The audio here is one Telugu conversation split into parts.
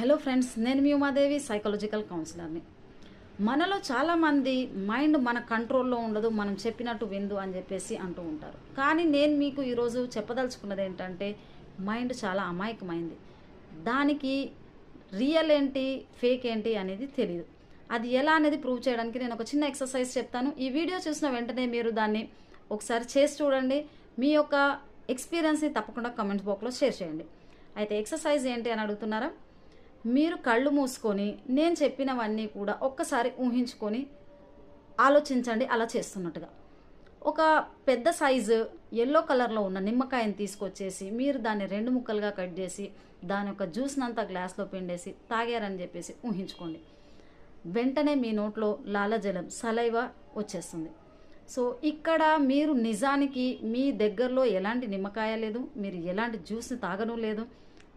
హలో ఫ్రెండ్స్ నేను మీ ఉమాదేవి సైకాలజికల్ కౌన్సిలర్ని మనలో చాలామంది మైండ్ మన కంట్రోల్లో ఉండదు మనం చెప్పినట్టు విందు అని చెప్పేసి అంటూ ఉంటారు. కానీ నేను మీకు ఈరోజు చెప్పదలుచుకున్నది ఏంటంటే మైండ్ చాలా అమాయకమైంది. దానికి రియల్ ఏంటి ఫేక్ ఏంటి అనేది తెలియదు అది ఎలా అనేది ప్రూవ్ చేయడానికి నేను ఒక చిన్న ఎక్సర్సైజ్ చెప్తాను. ఈ వీడియో చూసిన వెంటనే మీరు దాన్ని ఒకసారి చేసి చూడండి. మీ యొక్క ఎక్స్పీరియన్స్ని తప్పకుండా కమెంట్స్ బాక్స్లో షేర్ చేయండి. అయితే ఎక్సర్సైజ్ ఏంటి అని అడుగుతున్నారా? మీరు కళ్ళు మూసుకొని నేను చెప్పినవన్నీ కూడా ఒక్కసారి ఊహించుకొని ఆలోచించండి అలా చేస్తున్నట్టుగా. ఒక పెద్ద సైజు ఎల్లో కలర్లో ఉన్న నిమ్మకాయని తీసుకొచ్చేసి మీరు దాన్ని రెండు ముక్కలుగా కట్ చేసి దాని యొక్క జ్యూస్నంతా గ్లాస్లో పిండేసి తాగారని చెప్పేసి ఊహించుకోండి. వెంటనే మీ నోట్లో లాలజలం సలైవ వచ్చేస్తుంది. సో ఇక్కడ మీరు నిజానికి మీ దగ్గరలో ఎలాంటి నిమ్మకాయ లేదు మీరు ఎలాంటి జ్యూస్ని తాగను లేదు.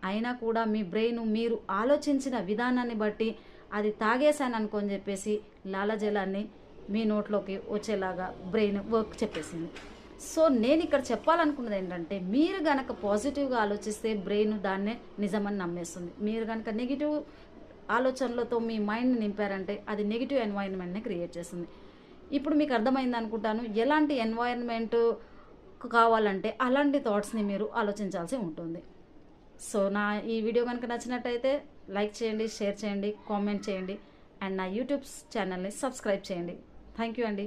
అయినా కూడా మీ బ్రెయిన్ మీరు ఆలోచించిన విధానాన్ని బట్టి అది తాగేశాను అనుకొని చెప్పేసి లాలజలాన్ని మీ నోట్లోకి వచ్చేలాగా బ్రెయిన్ వర్క్ చెప్పేసింది. సో నేను ఇక్కడ చెప్పాలనుకున్నది ఏంటంటే మీరు గనక పాజిటివ్గా ఆలోచిస్తే బ్రెయిన్ దాన్నే నిజమని నమ్మేస్తుంది. మీరు కనుక నెగిటివ్ ఆలోచనలతో మీ మైండ్ నింపారంటే అది నెగిటివ్ ఎన్వైరన్మెంట్ని క్రియేట్ చేస్తుంది. ఇప్పుడు మీకు అర్థమైంది అనుకుంటాను ఎలాంటి ఎన్వైరన్మెంట్ కావాలంటే అలాంటి థాట్స్ని మీరు ఆలోచించాల్సి ఉంటుంది. సో నా ఈ వీడియో కనుక నచ్చినట్టయితే లైక్ చేయండి షేర్ చేయండి కామెంట్ చేయండి అండ్ నా యూట్యూబ్ ఛానల్ని సబ్స్క్రైబ్ చేయండి. థ్యాంక్ యూ అండి.